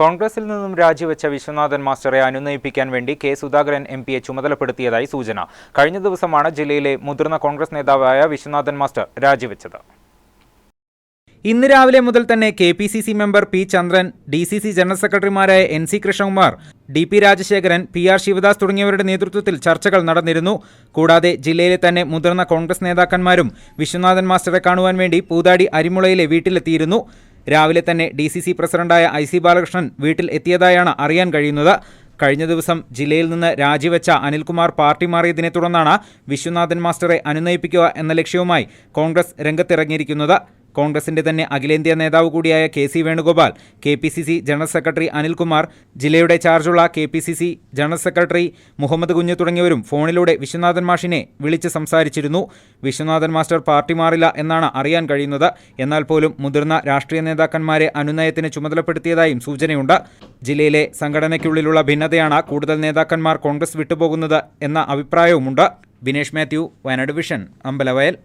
കോൺഗ്രസിൽ നിന്നും രാജിവെച്ച വിശ്വനാഥൻ മാസ്റ്ററെ അനുനയിപ്പിക്കാൻ വേണ്ടി കെ സുധാകരൻ എം പിയെ ചുമതലപ്പെടുത്തിയതായി സൂചന. കഴിഞ്ഞ ദിവസമാണ് ജില്ലയിലെ മുതിർന്ന കോൺഗ്രസ് നേതാവായ വിശ്വനാഥൻ മാസ്റ്റർ രാജിവെച്ചത്. ഇന്ന് രാവിലെ മുതൽ തന്നെ K P C C member P Chandran D C C general സെക്രട്ടറിമാരായ N C Krishnakumar D P Rajasekharan P R Sivadas തുടങ്ങിയവരുടെ നേതൃത്വത്തിൽ ചർച്ചകൾ നടന്നിരുന്നു. കൂടാതെ ജില്ലയിലെ തന്നെ മുതിർന്ന കോൺഗ്രസ് നേതാക്കന്മാരും വിശ്വനാഥൻ മാസ്റ്ററെ കാണുവാൻ വേണ്ടി പൂതാടി അരിമുളയിലെ വീട്ടിലെത്തിയിരുന്നു. രാവിലെ തന്നെ ഡി സി സി പ്രസിഡന്റായ ഐ സി ബാലകൃഷ്ണൻ വീട്ടിൽ എത്തിയതായാണ് അറിയാൻ കഴിയുന്നത്. കഴിഞ്ഞ ദിവസം ജില്ലയിൽ നിന്ന് രാജിവെച്ച അനിൽകുമാർ പാർട്ടി മാറിയതിനെ തുടർന്നാണ് വിശ്വനാഥൻ മാസ്റ്ററെ അനുനയിപ്പിക്കുക എന്ന ലക്ഷ്യവുമായി കോൺഗ്രസ് രംഗത്തിറങ്ങിയിരിക്കുന്നത്. കോൺഗ്രസിന്റെ തന്നെ അഖിലേന്ത്യാ നേതാവ് കൂടിയായ K C Venugopal K P C C general secretary Anilkumar ജില്ലയുടെ ചാർജുള്ള K P C C general secretary Muhammad Kunju തുടങ്ങിയവരും ഫോണിലൂടെ വിശ്വനാഥൻ മാഷിനെ വിളിച്ച് സംസാരിച്ചിരുന്നു. വിശ്വനാഥൻ മാസ്റ്റർ പാർട്ടി മാറില്ല എന്നാണ് അറിയാൻ കഴിയുന്നത്. എന്നാൽ പോലും മുതിർന്ന രാഷ്ട്രീയ നേതാക്കന്മാരെ അനുനയത്തിന് ചുമതലപ്പെടുത്തിയതായും സൂചനയുണ്ട്. ജില്ലയിലെ സംഘടനയ്ക്കുള്ളിലുള്ള ഭിന്നതയാണ് കൂടുതൽ നേതാക്കന്മാർ കോൺഗ്രസ് വിട്ടുപോകുന്നത് എന്ന അഭിപ്രായവുമുണ്ട്. ബിനേഷ് മാത്യു വയനാട് വിഷൻ അമ്പലവയൽ.